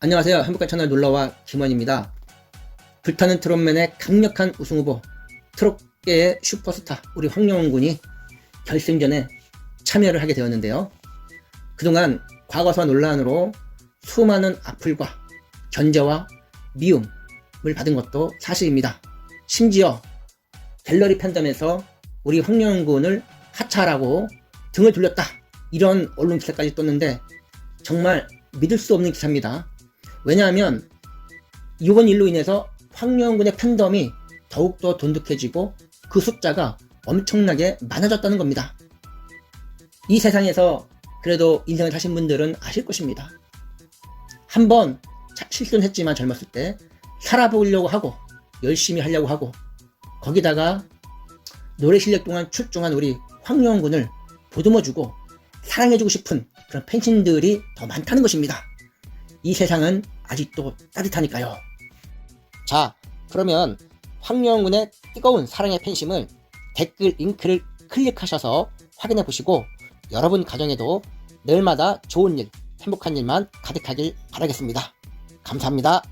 안녕하세요. 행복한 채널 놀러와 김원입니다. 불타는 트롯맨의 강력한 우승 후보, 트롯계의 슈퍼스타 우리 황영훈 군이 결승전에 참여를 하게 되었는데요. 그동안 과거사 논란으로 수많은 악플과 견제와 미움을 받은 것도 사실입니다. 심지어 갤러리 팬덤에서 우리 황영훈 군을 하차하라고 등을 돌렸다. 이런 언론 기사까지 떴는데 정말 믿을 수 없는 기사입니다. 왜냐하면 이번 일로 인해서 황영군의 팬덤이 더욱더 돈독해지고 그 숫자가 엄청나게 많아졌다는 겁니다. 이 세상에서 그래도 인생을 사신 분들은 아실 것입니다. 한번 실수는 했지만 젊었을 때 살아보려고 하고 열심히 하려고 하고 거기다가 노래 실력 동안 출중한 우리 황영군을 보듬어주고 사랑해주고 싶은 그런 팬심들이 더 많다는 것입니다. 이 세상은 아직도 따뜻하니까요. 자, 그러면 황영훈의 뜨거운 사랑의 팬심을 댓글 링크를 클릭하셔서 확인해 보시고 여러분 가정에도 늘마다 좋은 일, 행복한 일만 가득하길 바라겠습니다. 감사합니다.